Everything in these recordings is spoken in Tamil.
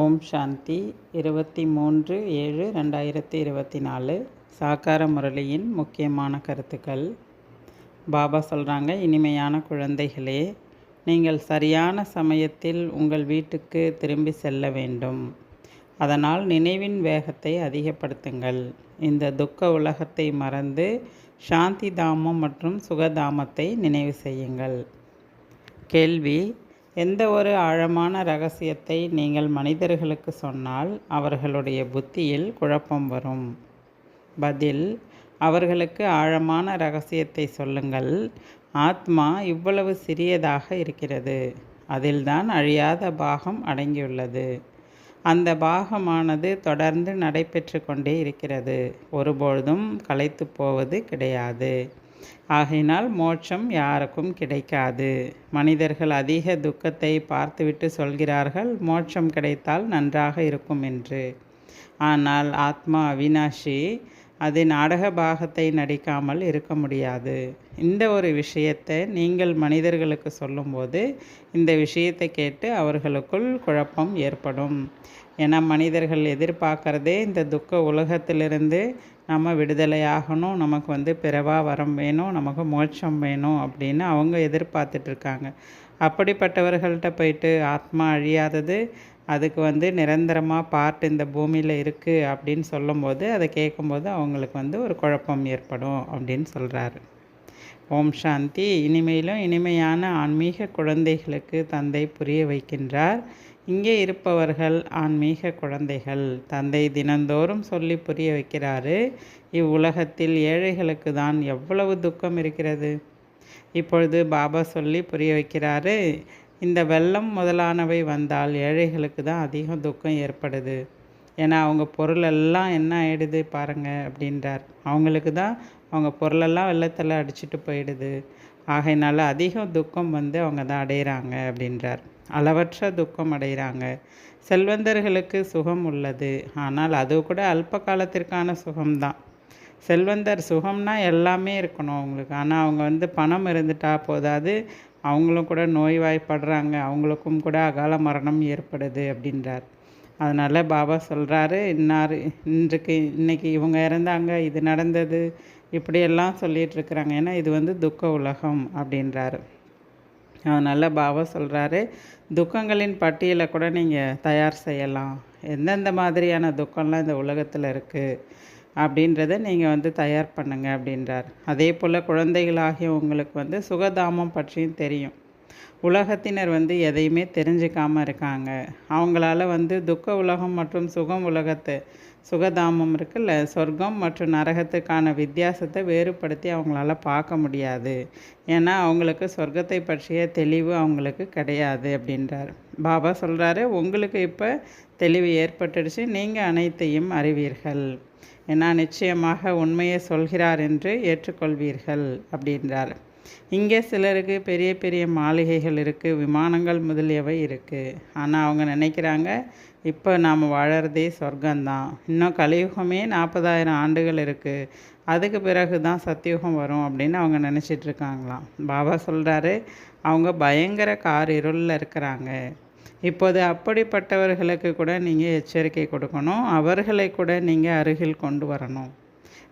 ஓம் சாந்தி. இருபத்தி மூன்று ஏழு ரெண்டாயிரத்தி இருபத்தி நாலு. சாக்கார முரளியின் முக்கியமான கருத்துக்கள். பாபா சொல்கிறாங்க இனிமையான குழந்தைகளே நீங்கள் சரியான சமயத்தில் உங்கள் வீட்டுக்கு திரும்பி செல்ல வேண்டும். அதனால் நினைவின் வேகத்தை அதிகப்படுத்துங்கள். இந்த துக்க உலகத்தை மறந்து சாந்தி தாமம் மற்றும் சுகதாமத்தை நினைவு செய்யுங்கள். கேள்வி எந்த ஒரு ஆழமான ரகசியத்தை நீங்கள் மனிதர்களுக்கு சொன்னால் அவர்களுடைய புத்தியில் குழப்பம் வரும். பதில் அவர்களுக்கு ஆழமான ரகசியத்தை சொல்லுங்கள். ஆத்மா இவ்வளவு சிறியதாக இருக்கிறது. அதில்தான் அழியாத பாகம் அடங்கியுள்ளது. அந்த பாகமானது தொடர்ந்து நடைபெற்று கொண்டே இருக்கிறது. ஒருபொழுதும் களைத்து போவது கிடையாது. ஆகையினால் மோட்சம் யாருக்கும் கிடைக்காது. மனிதர்கள் அதிக துக்கத்தை பார்த்துவிட்டு சொல்கிறார்கள் மோட்சம் கிடைத்தால் நன்றாக இருக்கும் என்று. ஆனால் ஆத்மா அவினாஷி அது நாடக பாகத்தை நடிக்காமல் இருக்க முடியாது. இந்த ஒரு விஷயத்தை நீங்கள் மனிதர்களுக்கு சொல்லும்போது இந்த விஷயத்தை கேட்டு அவர்களுக்குள் குழப்பம் ஏற்படும். ஏன்னா மனிதர்கள் எதிர்பார்க்குறதே இந்த துக்க உலகத்திலிருந்து நம்ம விடுதலையாகணும் நமக்கு வந்து பிறவா வரம் வேணும் நமக்கு மோட்சம் வேணும் அப்படின்னு அவங்க எதிர்பார்த்துட்ருக்காங்க அப்படிப்பட்டவர்கள்ட்ட போயிட்டு ஆத்மா அழியாதது அதுக்கு வந்து நிரந்தரமாக பார்ட் இந்த பூமியில் இருக்குது அப்படின்னு சொல்லும்போது அதை கேட்கும்போது அவங்களுக்கு வந்து ஒரு குழப்பம் ஏற்படும் அப்படின்னு சொல்கிறாரு ஓம் சாந்தி. இனிமையிலும் இனிமையான ஆன்மீக குழந்தைகளுக்கு தந்தை புரிய வைக்கின்றார். இங்கே இருப்பவர்கள் ஆன்மீக குழந்தைகள். தந்தை தினந்தோறும் சொல்லி புரிய வைக்கிறாரு. இவ்வுலகத்தில் ஏழைகளுக்கு தான் எவ்வளவு துக்கம் இருக்கிறது? இப்பொழுது பாபா சொல்லி புரிய வைக்கிறாரு. இந்த வெள்ளம் முதலானவை வந்தால் ஏழைகளுக்கு தான் அதிகம் துக்கம் ஏற்படுது. ஏன்னா அவங்க பொருளெல்லாம் என்ன ஆயிடுது பாருங்க அப்படின்றார். அவங்களுக்கு தான் அவங்க பொருளெல்லாம் வெள்ளத்தில் அடிச்சுட்டு போயிடுது. ஆகையினால அதிகம் துக்கம் வந்து அவங்க தான் அடையிறாங்க அப்படின்றார். அளவற்ற துக்கம் அடைகிறாங்க செல்வந்தர்களுக்கு சுகம் உள்ளது. ஆனால் அது கூட அல்ப காலத்திற்கான சுகம்தான் செல்வந்தர் சுகம்னா எல்லாமே இருக்கணும் அவங்களுக்கு. ஆனால் அவங்க வந்து பணம் இருந்துட்டா போதாது. அவங்களும் கூட நோய்வாய்ப்படுறாங்க. அவங்களுக்கும் கூட அகால மரணம் ஏற்படுது அப்படின்றார். அதனால் பாபா சொல்கிறாரு இன்னார் இன்றைக்கு இன்றைக்கி இவங்க இறந்தாங்க இது நடந்தது இப்படியெல்லாம் சொல்லிகிட்ருக்குறாங்க ஏன்னா இது வந்து துக்க உலகம் அப்படின்றாரு. அதனால் பாபா சொல்கிறாரு துக்கங்களின் பட்டியலை கூட நீங்கள் தயார் செய்யலாம். எந்தெந்த மாதிரியான துக்கம்லாம் இந்த உலகத்தில் இருக்குது அப்படின்றத நீங்கள் வந்து தயார் பண்ணுங்க அப்படின்றார். அதே போல் குழந்தைகளாகிய உங்களுக்கு வந்து சுகதாமம் பற்றியும் தெரியும். உலகத்தினர் வந்து எதையுமே தெரிஞ்சுக்காமல் இருக்காங்க. அவங்களால வந்து துக்க உலகம் மற்றும் சுகம் உலகத்தை சுகதாமம் இருக்குல்ல சொர்க்கம் மற்றும் நரகத்துக்கான வித்தியாசத்தை வேறுபடுத்தி அவங்களால பார்க்க முடியாது. ஏன்னா அவங்களுக்கு சொர்க்கத்தை பற்றிய தெளிவு அவங்களுக்கு கிடையாது அப்படின்றார். பாபா சொல்கிறாரு உங்களுக்கு இப்போ தெளிவு ஏற்பட்டுடுச்சு நீங்கள் அனைத்தையும் அறிவீர்கள். ஏன்னா நிச்சயமாக உண்மையை சொல்கிறார் என்று ஏற்றுக்கொள்வீர்கள் அப்படின்றார். இங்கே சிலருக்கு பெரிய பெரிய மாளிகைகள் இருக்குது விமானங்கள் முதலியவை இருக்குது ஆனால் அவங்க நினைக்கிறாங்க இப்போ நாம் வாழறதே சொர்க்கம்தான். இன்னும் கலியுகமே நாற்பதாயிரம் ஆண்டுகள் இருக்குது அதுக்கு பிறகு தான் சத்தியுகம் வரும் அப்படின்னு அவங்க நினச்சிட்ருக்காங்களாம் பாபா சொல்கிறாரு அவங்க பயங்கர கார் இருளில் இருக்கிறாங்க. இப்போது அப்படிப்பட்டவர்களுக்கு கூட நீங்கள் எச்சரிக்கை கொடுக்கணும். அவர்களை கூட நீங்கள் அருகில் கொண்டு வரணும்.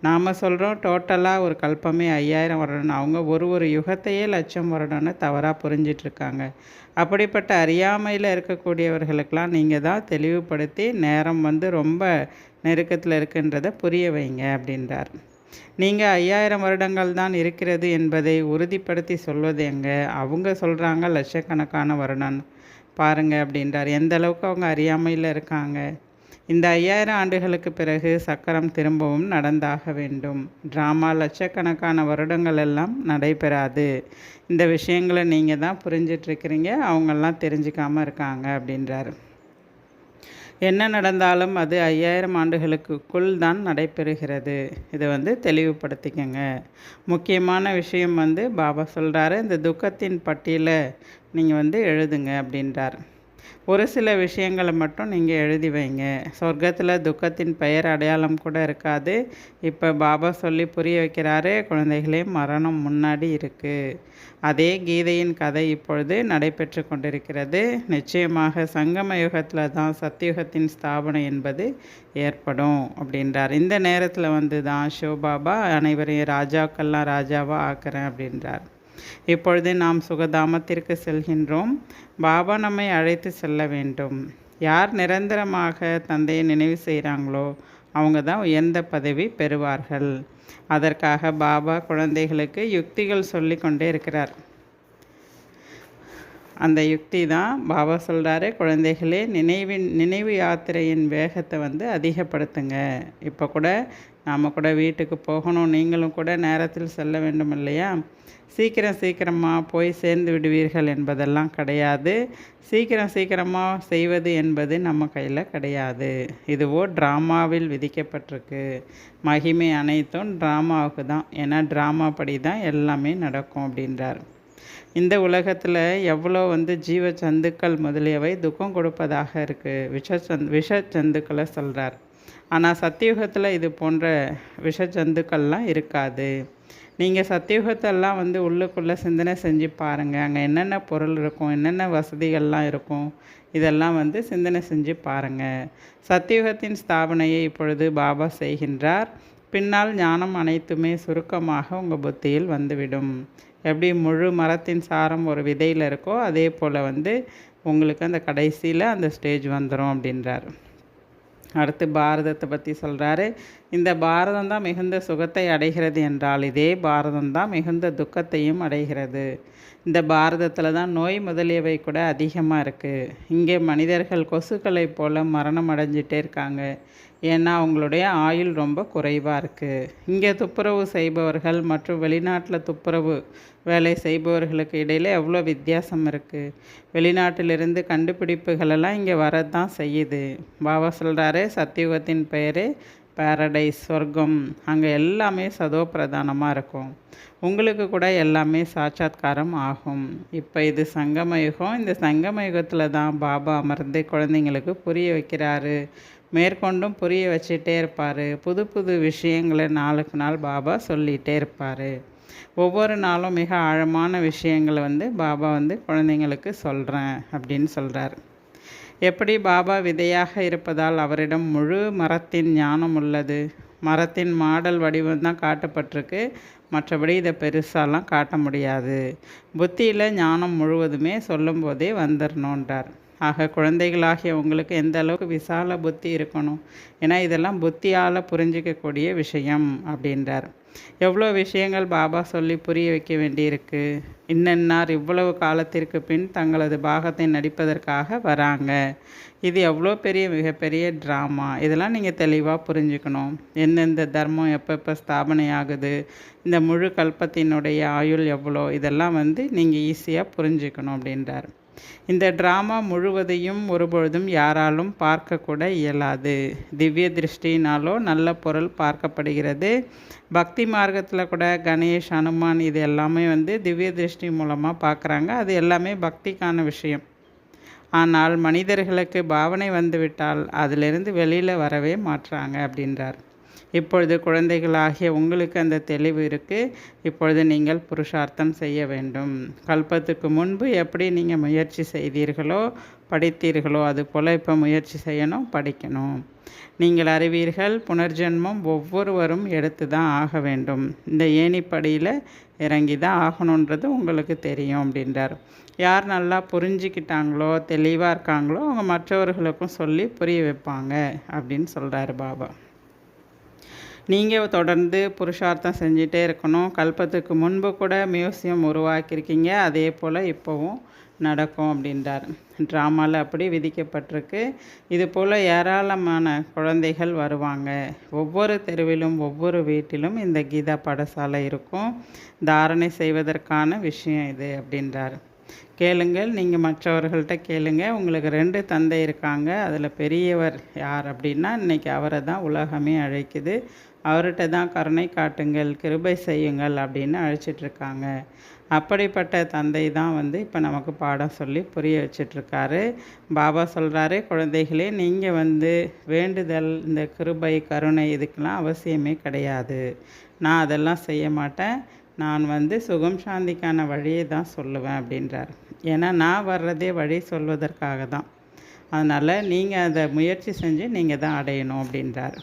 நாம் சொல்கிறோம் டோட்டலாக ஒரு கல்பமே ஐயாயிரம் வருடம். அவங்க ஒரு ஒரு யுகத்தையே லட்சம் வருடம்னு தவறாக புரிஞ்சிட்ருக்காங்க. அப்படிப்பட்ட அறியாமையில் இருக்கக்கூடியவர்களுக்கெல்லாம் நீங்கள் தான் தெளிவுபடுத்தி நேரம் வந்து ரொம்ப நெருக்கத்தில் இருக்குன்றதை புரிய வைங்க அப்படின்றார். நீங்கள் ஐயாயிரம் வருடங்கள் தான் இருக்கிறது என்பதை உறுதிப்படுத்தி சொல்வது எங்கே? அவங்க சொல்கிறாங்க லட்சக்கணக்கான வருடம். பாருங்கள் அப்படின்றார். எந்த அளவுக்கு அவங்க அறியாமையில் இருக்காங்க? இந்த ஐயாயிரம் ஆண்டுகளுக்கு பிறகு சக்கரம் திரும்பவும் நடந்தாக வேண்டும். ட்ராமா லட்சக்கணக்கான வருடங்கள் எல்லாம் நடைபெறாது. இந்த விஷயங்களை நீங்கள் தான் புரிஞ்சிட்ருக்கிறீங்க அவங்கெல்லாம் தெரிஞ்சுக்காமல் இருக்காங்க அப்படின்றாரு. என்ன நடந்தாலும் அது ஐயாயிரம் ஆண்டுகளுக்குள் தான் நடைபெறுகிறது. இதை வந்து தெளிவுபடுத்திக்கங்க. முக்கியமான விஷயம் வந்து பாபா சொல்கிறாரு இந்த துக்கத்தின் பட்டியலை நீங்கள் வந்து எழுதுங்க அப்படின்றார். ஒரு சில விஷயங்களை மட்டும் நீங்கள் எழுதி வைங்க. சொர்க்கத்தில் துக்கத்தின் பெயர் அடையாளம் கூட இருக்காது. இப்போ பாபா சொல்லி புரிய வைக்கிறாரு குழந்தைகளே மரணம் முன்னாடி இருக்குது அதே கீதையின் கதை இப்பொழுது நடைபெற்று கொண்டிருக்கிறது. நிச்சயமாக சங்கம யுகத்தில் தான் சத்தியுகத்தின் ஸ்தாபனை என்பது ஏற்படும் அப்படின்றார். இந்த நேரத்தில் வந்து தான் சிவபாபா அனைவரையும் ராஜாக்கள்லாம் ராஜாவாக ஆக்குறேன் அப்படின்றார். இப்பொழுது நாம் சுகதாமத்திற்கு செல்கின்றோம். பாபா நம்மை அழைத்து செல்ல வேண்டும். யார் நிரந்தரமாக தந்தையை நினைவு செய்கிறாங்களோ அவங்க தான் உயர்ந்த பதவி பெறுவார்கள். அதற்காக பாபா குழந்தைகளுக்கு யுக்திகள் சொல்லி கொண்டே இருக்கிறார். அந்த யுக்தி தான் பாபா சொல்கிறாரு குழந்தைகளே நினைவின் நினைவு யாத்திரையின் வேகத்தை வந்து அதிகப்படுத்துங்க. இப்போ கூட நாம் கூட வீட்டுக்கு போகணும். நீங்களும் கூட நேரத்தில் செல்ல வேண்டும் இல்லையா? சீக்கிரம் சீக்கிரமாக போய் சேர்ந்து விடுவீர்கள் என்பதெல்லாம் கிடையாது. சீக்கிரம் சீக்கிரமாக செய்வது என்பது நம்ம கையில் கிடையாது. இதுவோ ட்ராமாவில் விதிக்கப்பட்டிருக்கு. மகிமை அனைத்தும் ட்ராமாவுக்கு தான் ஏன்னா ட்ராமா படி தான் எல்லாமே நடக்கும் அப்படின்றார். இந்த உலகத்தில் எவ்வளோ வந்து ஜீவ சந்துக்கள் முதலியவை துக்கம் கொடுப்பதாக இருக்குது விஷ சந்த் விஷ சந்துக்களை சொல்கிறார் ஆனால் சத்தியுகத்தில் இது போன்ற விஷ ஜந்துக்கள்லாம் இருக்காது. நீங்கள் சத்தியுகத்தெல்லாம் வந்து உள்ளுக்குள்ளே சிந்தனை செஞ்சு பாருங்கள் அங்கே என்னென்ன பொருள் இருக்கும் என்னென்ன வசதிகள்லாம் இருக்கும் இதெல்லாம் வந்து சிந்தனை செஞ்சு பாருங்கள் சத்தியுகத்தின் ஸ்தாபனையை இப்பொழுது பாபா செய்கின்றார். பின்னால் ஞானம் அனைத்துமே சுருக்கமாக உங்கள் புத்தியில் வந்துவிடும். எப்படி முழு மரத்தின் சாரம் ஒரு விதையில் இருக்கோ அதே போல் வந்து உங்களுக்கு அந்த கடைசியில் அந்த ஸ்டேஜ் வந்துடும் அப்படின்றார். அடுத்து பாரதத்தை பற்றி சொல்கிறாரு இந்த பாரதம் தான் மிகுந்த சுகத்தை அடைகிறது என்றால் இதே பாரதம் தான் மிகுந்த துக்கத்தையும் அடைகிறது. இந்த பாரதத்தில் தான் நோய் முதலியவை கூட அதிகமாக இருக்குது இங்கே மனிதர்கள் கொசுக்களைப் போல் மரணம் அடைஞ்சிட்டே இருக்காங்க. ஏன்னா அவங்களுடைய ஆயுள் ரொம்ப குறைவாக இருக்குது இங்கே துப்புரவு செய்பவர்கள் மற்றும் வெளிநாட்டில் துப்புரவு வேலை செய்பவர்களுக்கு இடையில் எவ்வளோ வித்தியாசம் இருக்குது வெளிநாட்டிலிருந்து கண்டுபிடிப்புகளெல்லாம் இங்கே வரதான் செய்யுது. பாபா சொல்கிறாரு சத்தியுகத்தின் பெயர் பேரடைஸ் சொர்க்கம். அங்கே எல்லாமே சதோ பிரதானமாக இருக்கும். உங்களுக்கு கூட எல்லாமே சாட்சாத்காரம் ஆகும். இப்போ இது சங்கமயுகம். இந்த சங்கமயுகத்தில் தான் பாபா அமர்ந்து குழந்தைங்களுக்கு புரிய வைக்கிறாரு. மேற்கொண்டும் புரிய வச்சுட்டே இருப்பார். புது புது விஷயங்களை நாளுக்கு நாள் பாபா சொல்லிகிட்டே இருப்பார். ஒவ்வொரு நாளும் மிக ஆழமான விஷயங்களை வந்து பாபா வந்து குழந்தைங்களுக்கு சொல்கிறேன் அப்படின்னு சொல்கிறார் எப்படி பாபா விதையாக இருப்பதால் அவரிடம் முழு மரத்தின் ஞானம் உள்ளது. மரத்தின் மாடல் வடிவம் தான் காட்டப்பட்டிருக்கு. மற்றபடி இதை பெருசாலாம் காட்ட முடியாது. புத்தியில் ஞானம் முழுவதுமே சொல்லும்போதே வந்துடணுன்றார் ஆக குழந்தைகளாகிய உங்களுக்கு எந்த அளவுக்கு விசால புத்தி இருக்கணும்? ஏன்னா இதெல்லாம் புத்தியால் புரிஞ்சிக்கக்கூடிய விஷயம் அப்படின்றார். எவ்வளோ விஷயங்கள் பாபா சொல்லி புரிய வைக்க வேண்டியிருக்கு? இன்னென்னார் இவ்வளவு காலத்திற்கு பின் தங்களது பாகத்தை நடிப்பதற்காக வராங்க. இது எவ்வளோ பெரிய மிகப்பெரிய ட்ராமா இதெல்லாம் நீங்கள் தெளிவாக புரிஞ்சுக்கணும். எந்தெந்த தர்மம் எப்பப்போ ஸ்தாபனை ஆகுது இந்த முழு கல்பத்தினுடைய ஆயுள் எவ்வளோ? இதெல்லாம் வந்து நீங்கள் ஈஸியாக புரிஞ்சுக்கணும் அப்படின்றார். இந்த ட்ராமா முழுவதையும் ஒருபொழுதும் யாராலும் பார்க்கக்கூட இயலாது. திவ்ய திருஷ்டினாலோ நல்ல பொருள் பார்க்கப்படுகிறது. பக்தி மார்க்கத்தில் கூட கணேஷ் அனுமான் இது எல்லாமே வந்து திவ்ய திருஷ்டி மூலமாக பார்க்குறாங்க அது எல்லாமே பக்திக்கான விஷயம். ஆனால் மனிதர்களுக்கு பாவனை வந்துவிட்டால் அதிலிருந்து வெளியில் வரவே மாற்றாங்க அப்படின்றார். இப்பொழுது குழந்தைகளாகிய உங்களுக்கு அந்த தெளிவு இருக்குது இப்பொழுது நீங்கள் புருஷார்த்தம் செய்ய வேண்டும். கல்பத்துக்கு முன்பு எப்படி நீங்கள் முயற்சி செய்தீர்களோ படித்தீர்களோ அது போல் இப்போ முயற்சி செய்யணும் படிக்கணும். நீங்கள் அறிவீர்கள் புனர்ஜென்மம் ஒவ்வொருவரும் எடுத்து தான் ஆக வேண்டும். இந்த ஏணிப்படியில் இறங்கி தான் ஆகணுன்றது உங்களுக்கு தெரியும் அப்படின்றார். யார் நல்லா புரிஞ்சுக்கிட்டாங்களோ தெளிவாக இருக்காங்களோ அவங்க மற்றவர்களுக்கும் சொல்லி புரிய வைப்பாங்க அப்படின்னு சொல்கிறாரு பாபா. நீங்கள் தொடர்ந்து புருஷார்த்தம் செஞ்சிட்டே இருக்கணும். கல்பத்துக்கு முன்பு கூட மியூசியம் உருவாக்கியிருக்கீங்க. அதே போல் இப்போவும் நடக்கும் அப்படின்றார். ட்ராமாவில் அப்படி விதிக்கப்பட்டிருக்கு. இது போல் ஏராளமான குழந்தைகள் வருவாங்க. ஒவ்வொரு தெருவிலும் ஒவ்வொரு வீட்டிலும் இந்த கீதா பாடசாலை இருக்கும். தாரணை செய்வதற்கான விஷயம் இது அப்படின்றார். கேளுங்கள் நீங்கள் மற்றவர்கள்ட்ட கேளுங்க. உங்களுக்கு ரெண்டு தந்தை இருக்காங்க. அதில் பெரியவர் யார் அப்படின்னா இன்றைக்கி அவரை தான் உலகமே அழைக்குது. அவர்கிட்ட தான் கருணை காட்டுங்கள் கிருபை செய்யுங்கள் அப்படின்னு அழைச்சிட்ருக்காங்க. அப்படிப்பட்ட தந்தை தான் வந்து இப்போ நமக்கு பாடம் சொல்லி புரிய வச்சிட்ருக்காரு. பாபா சொல்கிறாரு குழந்தைகளே நீங்கள் வந்து வேண்டுதல் இந்த கிருபை கருணை இதுக்கெல்லாம் அவசியமே கிடையாது. நான் அதெல்லாம் செய்ய மாட்டேன். நான் வந்து சுகம் சாந்திக்கான வழியை தான் சொல்லுவேன் அப்படின்றார். ஏன்னா நான் வர்றதே வழி சொல்வதற்காக தான். அதனால் நீங்கள் அதை முயற்சி செஞ்சு நீங்கள் தான் அடையணும் அப்படின்றார்.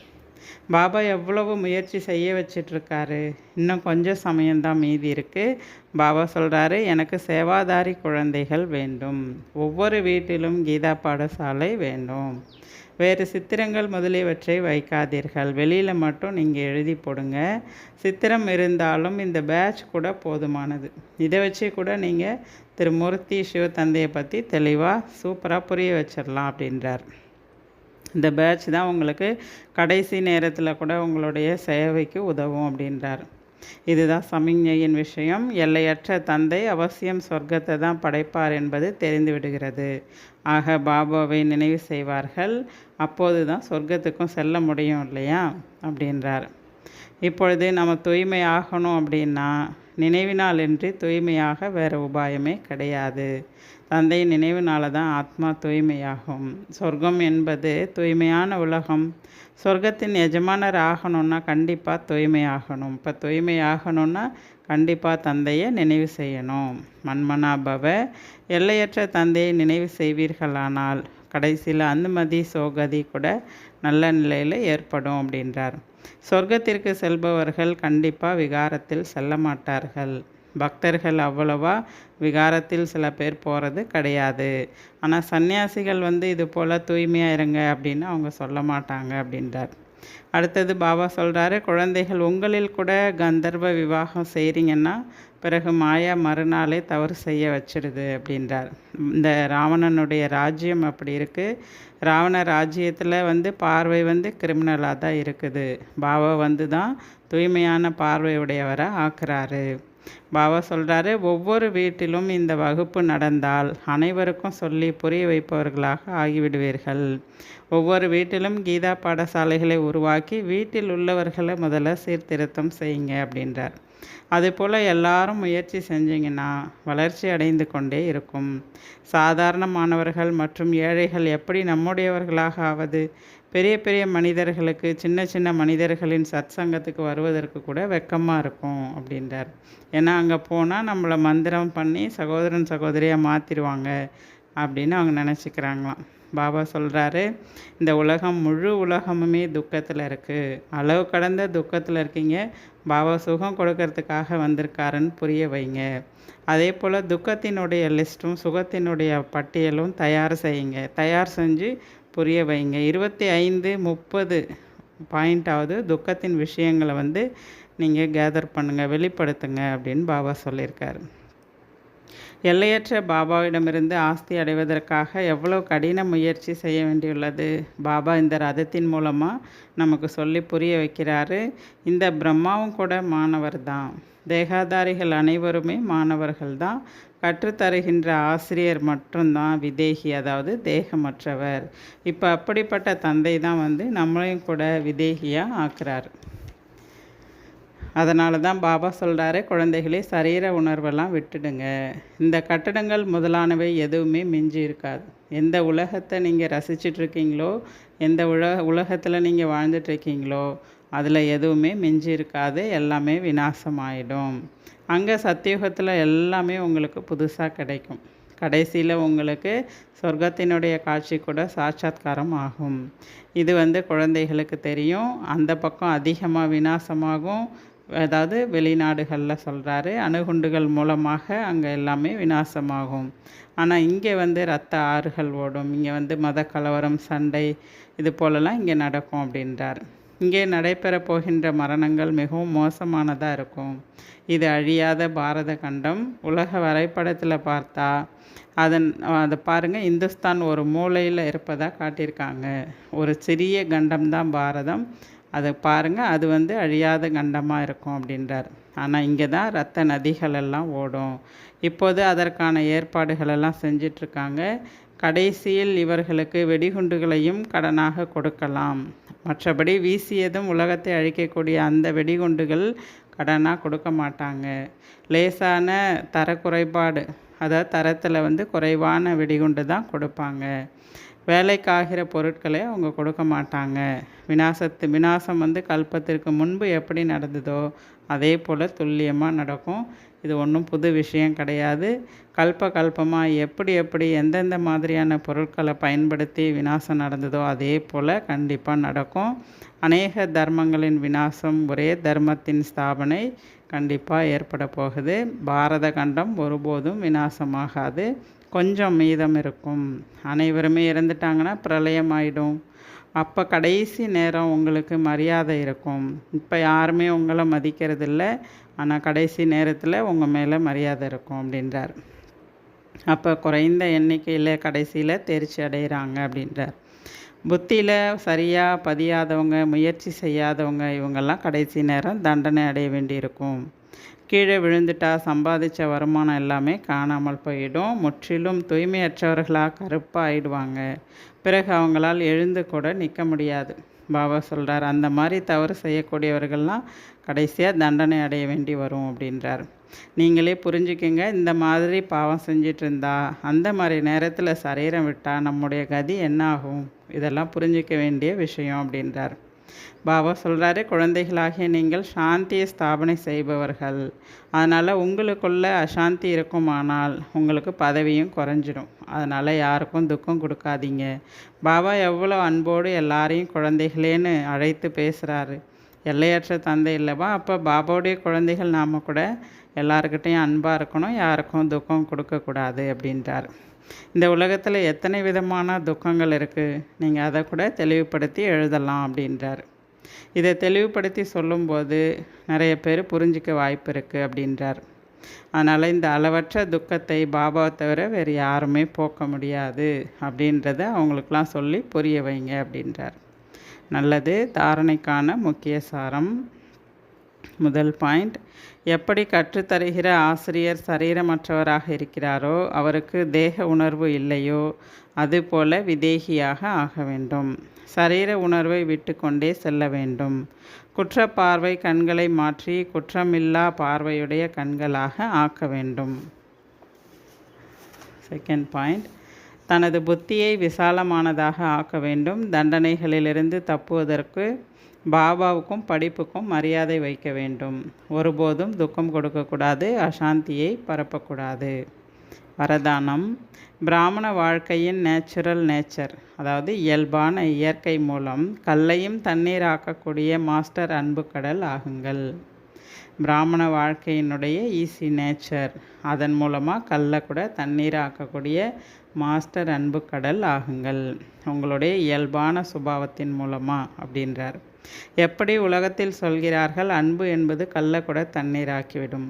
பாபா எவ்வளவு முயற்சி செய்ய வச்சிட்ருக்காரு? இன்னும் கொஞ்சம் சமயம்தான் மீதி இருக்குது பாபா சொல்கிறாரு எனக்கு சேவாதாரி குழந்தைகள் வேண்டும். ஒவ்வொரு வீட்டிலும் கீதா பாடசாலை வேண்டும். வேறு சித்திரங்கள் முதலியவற்றை வைக்காதீர்கள். வெளியில் மட்டும் நீங்கள் எழுதி போடுங்க. சித்திரம் இருந்தாலும் இந்த பேட்ச் கூட போதுமானது. இதை வச்சு கூட நீங்கள் திரு மூர்த்தி சிவ தந்தையை பற்றி தெளிவாக சூப்பராக புரிய வச்சிடலாம் அப்படின்றார். இந்த பேட்ச் தான் உங்களுக்கு கடைசி நேரத்தில் கூட உங்களுடைய சேவைக்கு உதவும் அப்படின்றார். இதுதான் சமிஞ்ஞையின் விஷயம். எல்லையற்ற தந்தை அவசியம் சொர்க்கத்தை தான் படைப்பார் என்பது தெரிந்துவிடுகிறது ஆக பாபாவை நினைவு செய்வார்கள். அப்போது தான் சொர்க்கத்துக்கும் செல்ல முடியும் இல்லையா? அப்படின்றார். இப்பொழுது நம்ம தூய்மை ஆகணும் அப்படின்னா நினைவினாலின்றி தூய்மையாக வேறு உபாயமே கிடையாது. தந்தை நினைவுனால தான் ஆத்மா தூய்மையாகும். சொர்க்கம் என்பது தூய்மையான உலகம். சொர்க்கத்தின் எஜமானர் ஆகணும்னா கண்டிப்பாக தூய்மையாகணும். இப்போ தூய்மையாகணும்னா கண்டிப்பாக தந்தையை நினைவு செய்யணும். மண்மனாபவ எல்லையற்ற தந்தையை நினைவு செய்வீர்களானால் கடைசியில் அனுமதி சோகதி கூட நல்ல நிலையில் ஏற்படும் அப்படின்றார். சொர்க்கத்திற்கு செல்பவர்கள் கண்டிப்பாக விகாரத்தில் செல்ல மாட்டார்கள். பக்தர்கள் அவ்வளவா விகாரத்தில் சில பேர் போகிறது கிடையாது. ஆனால் சன்னியாசிகள் வந்து இது போல் தூய்மையாக இருங்க அப்படின்னு அவங்க சொல்ல மாட்டாங்க அப்படின்றார். அடுத்தது பாபா சொல்கிறாரு குழந்தைகள் உங்களில் கூட கந்தர்வ விவாகம் செய்கிறீங்கன்னா பிறகு மாயா மறுநாளே தவறு செய்ய வச்சிடுது அப்படின்றார். இந்த ராவணனுடைய ராஜ்யம் அப்படி இருக்குது ராவண ராஜ்யத்தில் வந்து பார்வை வந்து கிரிமினலாக தான் இருக்குது. பாபா வந்து தான் தூய்மையான பார்வையுடையவரை ஆக்குறாரு. பாபா சொல்கிறாரு ஒவ்வொரு வீட்டிலும் இந்த வகுப்பு நடந்தால் அனைவருக்கும் சொல்லி புரிய வைப்பவர்களாக ஆகிவிடுவீர்கள். ஒவ்வொரு வீட்டிலும் கீதா பாடசாலைகளை உருவாக்கி வீட்டில் உள்ளவர்களை முதல்ல சீர்திருத்தம் செய்யுங்க அப்படின்றார். அதுபோல் எல்லாரும் முயற்சி செஞ்சிங்கன்னா வளர்ச்சி அடைந்து கொண்டே இருக்கும். சாதாரண மாணவர்கள் மற்றும் ஏழைகள் எப்படி நம்முடையவர்களாக ஆவது பெரிய பெரிய மனிதர்களுக்கு சின்ன சின்ன மனிதர்களின் சத் சங்கத்துக்கு வருவதற்கு கூட வெக்கமாக இருக்கும் அப்படின்றார். ஏன்னா அங்கே போனால் நம்மளை மந்திரம் பண்ணி சகோதரன் சகோதரியாக மாற்றிடுவாங்க அப்படின்னு அவங்க நினச்சிக்கிறாங்களாம். பாபா சொல்கிறாரு இந்த உலகம் முழு உலகமுமே துக்கத்தில் இருக்குது அளவு கடந்த துக்கத்தில் இருக்கீங்க. பாபா சுகம் கொடுக்கறதுக்காக வந்திருக்காருன்னு புரிய வைங்க. அதே போல் துக்கத்தினுடைய லிஸ்ட்டும் சுகத்தினுடைய பட்டியலும் தயார் செய்யுங்க. தயார் செஞ்சு புரிய வைங்க. இருபத்தி ஐந்து முப்பது பாயிண்ட்டாவது துக்கத்தின் விஷயங்களை வந்து நீங்கள் கேதர் பண்ணுங்கள் வெளிப்படுத்துங்க அப்படின்னு பாபா சொல்லியிருக்காரு. எல்லையற்ற பாபாவிடமிருந்து ஆஸ்தி அடைவதற்காக எவ்வளோ கடின முயற்சி செய்ய வேண்டியுள்ளது? பாபா இந்த ரதத்தின் மூலமாக நமக்கு சொல்லி புரிய வைக்கிறாரு. இந்த பிரம்மாவும் கூட மாணவர் தான் தேகாதாரிகள் அனைவருமே மாணவர்கள் தான் கற்றுத்தருகின்ற ஆசிரியர் மட்டும்தான் விதேகி அதாவது தேகமற்றவர். இப்போ அப்படிப்பட்ட தந்தை தான் வந்து நம்மளையும் கூட விதேகியாக ஆக்குறாரு. அதனால தான் பாபா சொல்கிறாரு குழந்தைகளே சரீர உணர்வெல்லாம் விட்டுடுங்க. இந்த கட்டடங்கள் முதலானவை எதுவுமே மிஞ்சி இருக்காது. எந்த உலகத்தை நீங்கள் ரசிச்சிட்ருக்கீங்களோ எந்த உலக உலகத்தில் நீங்கள் வாழ்ந்துட்டுருக்கீங்களோ அதில் எதுவுமே மிஞ்சி இருக்காது எல்லாமே விநாசமாயிடும். அங்கே சத்தியுகத்தில் எல்லாமே உங்களுக்கு புதுசாக கிடைக்கும். கடைசியில் உங்களுக்கு சொர்க்கத்தினுடைய காட்சி கூட சாட்சாத்காரம் ஆகும். இது வந்து குழந்தைகளுக்கு தெரியும். அந்த பக்கம் அதிகமாக விநாசமாகும். அதாவது வெளிநாடுகளில் சொல்கிறாரு அணுகுண்டுகள் மூலமாக அங்கே எல்லாமே விநாசமாகும். ஆனால் இங்கே வந்து ரத்த ஆறுகள் ஓடும். இங்கே வந்து மத கலவரம் சண்டை இது போலலாம் இங்கே நடக்கும் அப்படின்றார். இங்கே நடைபெற போகின்ற மரணங்கள் மிகவும் மோசமானதாக இருக்கும். இது அழியாத பாரத கண்டம். உலக வரைபடத்தில் பார்த்தா அதன் அதை பாருங்கள் இந்துஸ்தான் ஒரு மூலையில் இருப்பதாக காட்டியிருக்காங்க. ஒரு சிறிய கண்டம்தான் பாரதம். அதை பாருங்கள் அது வந்து அழியாத கண்டமாக இருக்கும் அப்படின்றார். ஆனால் இங்கே தான் ரத்த நதிகள் எல்லாம் ஓடும். இப்போது அதற்கான ஏற்பாடுகளெல்லாம் செஞ்சிட்ருக்காங்க. கடைசியில் இவர்களுக்கு வெடிகுண்டுகளையும் கடனாக கொடுக்கலாம். மற்றபடி வீசியதும் உலகத்தை அழிக்கக்கூடிய அந்த வெடிகுண்டுகள் கடனாக கொடுக்க மாட்டாங்க. லேசான தரக்குறைபாடு அதாவது தரத்தில் வந்து குறைவான வெடிகுண்டு தான் கொடுப்பாங்க. வேலைக்காகிற பொருட்களை அவங்க கொடுக்க மாட்டாங்க. விநாசத்து விநாசம் வந்து கல்பத்திற்கு முன்பு எப்படி நடந்ததோ அதே போல் துல்லியமாக நடக்கும். இது ஒன்றும் புது விஷயம் கிடையாது. கல்ப கல்பமாக எப்படி எப்படி எந்தெந்த மாதிரியான பொருட்களை பயன்படுத்தி விநாசம் நடந்ததோ அதே போல் கண்டிப்பாக நடக்கும். அநேக தர்மங்களின் விநாசம் ஒரே தர்மத்தின் ஸ்தாபனை கண்டிப்பாக ஏற்பட போகுது. பாரத கண்டம் ஒருபோதும் விநாசமாகாது. கொஞ்சம் மீதம் இருக்கும். அனைவருமே இறந்துட்டாங்கன்னா பிரளயம் ஆகிடும் அப்போ கடைசி நேரம் உங்களுக்கு மரியாதை இருக்கும். இப்போ யாருமே உங்களை மதிக்கிறதில்ல. ஆனால் கடைசி நேரத்தில் உங்கள் மேலே மரியாதை இருக்கும் அப்படின்றார். அப்போ குறைந்த எண்ணிக்கையில் கடைசியில் தேர்ச்சி அடைகிறாங்க அப்படின்றார். புத்தியில் சரியாக பதியாதவங்க முயற்சி செய்யாதவங்க இவங்கெல்லாம் கடைசி நேரம் தண்டனை அடைய வேண்டியிருக்கும். கீழே விழுந்துட்டா சம்பாதிச்ச வருமானம் எல்லாமே காணாமல் போயிடும். முற்றிலும் தூய்மையற்றவர்களாக கருப்பாக ஆயிடுவாங்க பிறகு அவங்களால் எழுந்து கூட நிற்க முடியாது. பாபா சொல்கிறார் அந்த மாதிரி தவறு செய்யக்கூடியவர்கள்லாம் கடைசியாக தண்டனை அடைய வேண்டி வரும் அப்படின்றார். நீங்களே புரிஞ்சுக்கங்க இந்த மாதிரி பாவம் செஞ்சிட்டு இருந்தா அந்த மாதிரி நேரத்தில் சரீரம் விட்டால் நம்முடைய கதி என்ன ஆகும் இதெல்லாம் புரிஞ்சிக்க வேண்டிய விஷயம் அப்படின்றார். பாபா சொல்கிறாரு குழந்தைகளாகிய நீங்கள் சாந்தியை ஸ்தாபனை செய்பவர்கள். அதனால் உங்களுக்குள்ளே அசாந்தி இருக்குமானால் உங்களுக்கு பதவியும் குறைஞ்சிடும் அதனால் யாருக்கும் துக்கம் கொடுக்காதீங்க. பாபா எவ்வளோ அன்போடு எல்லாரையும் குழந்தைகளேன்னு அழைத்து பேசுகிறாரு எல்லையற்ற தந்தை இல்லைவா? அப்போ பாபாவுடைய குழந்தைகள் நாம் கூட எல்லாருக்கிட்டையும் அன்பாக இருக்கணும் யாருக்கும் துக்கம் கொடுக்கக்கூடாது அப்படின்றார். இந்த உலகத்தில் எத்தனை விதமான துக்கங்கள் இருக்குது நீங்கள் அதை கூட தெளிவுபடுத்தி எழுதலாம் அப்படின்றார். இதை தெளிவுபடுத்தி சொல்லும்போது நிறைய பேர் புரிஞ்சிக்க வாய்ப்பு இருக்குது அப்படின்றார். அதனால் இந்த அளவற்ற துக்கத்தை பாபாவை தவிர வேறு யாருமே போக்க முடியாது அப்படின்றத அவங்களுக்கெலாம் சொல்லி புரிய வைங்க அப்படின்றார். நல்லது தாரணைக்கான முக்கிய சாரம். முதல் பாயிண்ட் எப்படி கற்றுத்தருகிற ஆசிரியர் சரீரமற்றவராக இருக்கிறாரோ அவருக்கு தேக உணர்வு இல்லையோ அதுபோல விதேகியாக ஆக வேண்டும். சரீர உணர்வை விட்டுக்கொண்டே செல்ல வேண்டும். குற்ற பார்வை கண்களை மாற்றி குற்றமில்லா பார்வையுடைய கண்களாக ஆக்க வேண்டும். செகண்ட் பாயிண்ட் தனது புத்தியை விசாலமானதாக ஆக்க வேண்டும். தண்டனைகளிலிருந்து தப்புவதற்கு பாபாவுக்கும் படிப்புக்கும் மரியாதை வைக்க வேண்டும். ஒருபோதும் துக்கம் கொடுக்கக்கூடாது அசாந்தியை பரப்பக்கூடாது. வரதானம். பிராமண வாழ்க்கையின் நேச்சுரல் நேச்சர் அதாவது இயல்பான இயற்கை மூலம் கல்லையும் தண்ணீர் ஆக்கக்கூடிய மாஸ்டர் அன்பு கடல் ஆகுங்கள். பிராமண வாழ்க்கையினுடைய ஈஸி நேச்சர் அதன் மூலமாக கல்லை கூட தண்ணீர் ஆக்கக்கூடிய மாஸ்டர் அன்பு கடல் ஆகுங்கள். உங்களுடைய இயல்பான சுபாவத்தின் மூலமாக அப்படின்றார். எப்படி உலகத்தில் சொல்கிறார்கள் அன்பு என்பது கல்லை தண்ணீராக்கிவிடும்.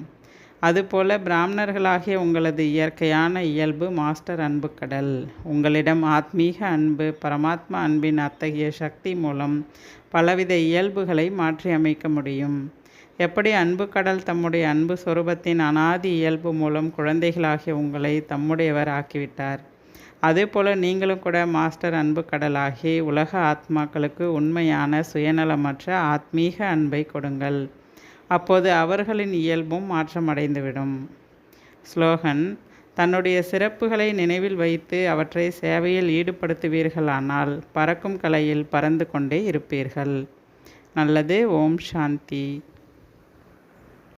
அதுபோல பிராமணர்களாகிய உங்களது இயற்கையான இயல்பு மாஸ்டர் அன்பு கடல் உங்களிடம் ஆத்மீக அன்பு பரமாத்மா அன்பின் அத்தகைய சக்தி மூலம் பலவித இயல்புகளை மாற்றியமைக்க முடியும். எப்படி அன்பு கடல் தம்முடைய அன்பு சொரூபத்தின் அனாதி இயல்பு மூலம் குழந்தைகளாகிய உங்களை தம்முடையவர் ஆக்கிவிட்டார்? அதேபோல் நீங்களும் கூட மாஸ்டர் அன்பு கடலாகி உலக ஆத்மாக்களுக்கு உண்மையான சுயநலமற்ற ஆத்மீக அன்பை கொடுங்கள். அப்போது அவர்களின் இயல்பும் மாற்றமடைந்துவிடும். ஸ்லோகன் தன்னுடைய சிறப்புகளை நினைவில் வைத்து அவற்றை சேவையில் ஈடுபடுத்துவீர்களானால் பறக்கும் கலையில் பறந்து கொண்டே இருப்பீர்கள். நல்லது ஓம் சாந்தி.